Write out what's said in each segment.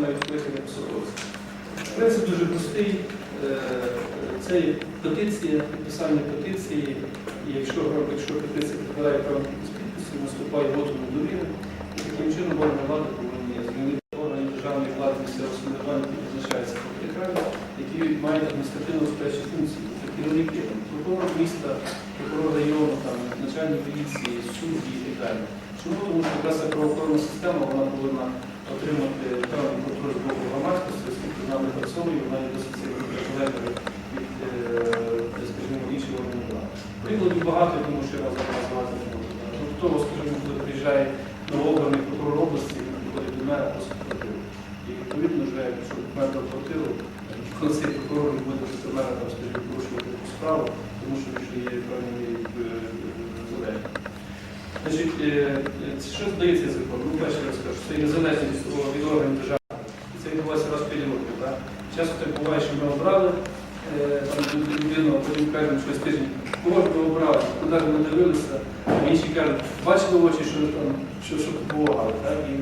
система відкликання посадовців. Принцип дуже простий. Е, Це петиція, підписання петиції. І якщо, якщо петиція підбирає певну кількість підписів, наступає воту недовіри. І таким чином органи влади повинні змінити органи державної влади місцевого самоврядування, які визначаються по які мають адміністративно розпорядчі функції. Це керівники, прокурор міста, прокурор району, там, начальник поліції, судді і так далі. Чому? Тому що якраз правоохоронна система вона повинна отримати певний контроль з боку громадськості, оскільки вона не працює, вона є досить сильно від, е, скажімо, інших органів влади. Прикладів багато, я думаю, що я вас назвати не можу. Тобто, скажімо, коли приїжджає новообраний прокурор області, він приходить до мене просто квартиру. І відповідно вже, якщо про квартиру, коли цей прокурор буде до мене, там, скажімо, порушувати справу, тому що є певні. Значить, е, е, що здається закон? Ну, перше я скажу, це незалежність від органів держави. Це відбувається раз в 5 років. Так? Часто так буває, що ми обрали е, людину, а потім кажемо, що тиждень, кого ж ми обрали, куди ми дивилися, а інші кажуть, бачили очі, що там, що, що купували. Так? І,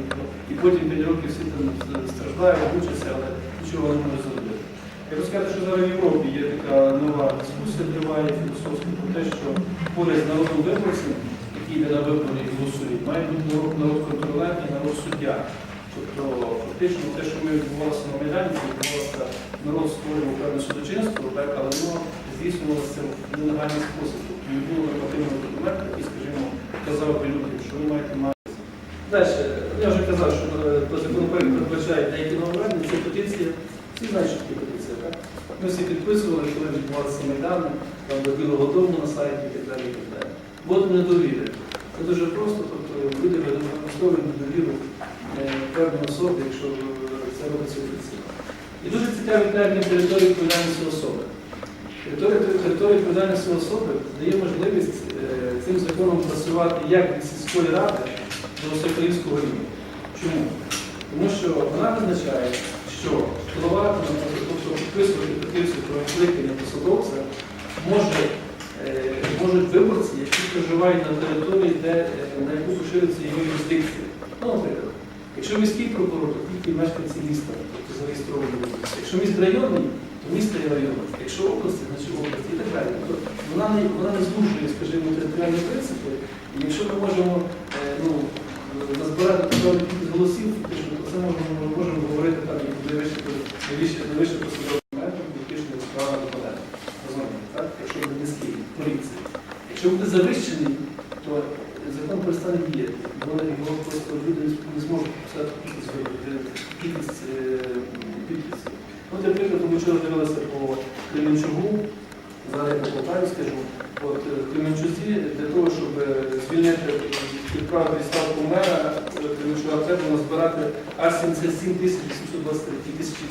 і потім 5 років всі там страждають, мучаться, але нічого не можуть зробити. Я хочу сказати, що зараз в Європі є така нова дискусія, триває філософська про те, що поряд з народним виборцем, який йде на вибори і голосує, має бути народ, народ контролер і народ суддя. Тобто фактично те, що ми відбувалося на Майдані, це відбувалося народ створював певне судочинство, так, але воно здійснювалося в нелегальний спосіб. Тобто не було нормативного документу, який, скажімо, казав би людям, що ви маєте мати. Далі, я вже казав, що е, по законопроекту передбачає деякі нововведення, це петиція. Всі знають, що таке петиція, так? Ми всі підписували, коли відбувалися Майдани, там до Білого Дому на сайті і так далі. І так далі. От недовіри. Це дуже просто, тобто люди використовують недовіру е, певної особи, якщо е, це робиться офіційно. І дуже цікавий термін території відповідальності особи. Територія, відповідальності особи дає можливість е, цим законом працювати як від сільської ради до всеукраїнського рівня. Чому? Тому що вона визначає, що голова, тобто підписувати петицію про відкликання посадовця, може, е, можуть виборці, які проживають на території, де, е, на яку поширюється його юрисдикція. Ну, наприклад, якщо міський прокурор, то тільки мешканці міста, тобто зареєстровані. Якщо міст районний, то місто є районом. Якщо області, значить області і так далі. Тобто вона не, вона не звужує, скажімо, територіальні принципи. І якщо ми можемо е, ну, назбирати певну кількість голосів, фактично, то це можемо, ми можемо говорити там, як найвище посадовий метод, фактично справа виконання. Розумієте, так? Якщо буде низький, поліції. Якщо буде завищений, то закон перестане діяти. Його просто люди не зможуть писати кількість виборів, кількість е, підписів. От, наприклад, ми вчора дивилися по Кременчугу, зараз я по Полтаві скажу. От е, Кременчузі для того, щоб е, звільнити відправити відставку мера, тому що треба назбирати збирати аж 77 тисяч 823 тисячі.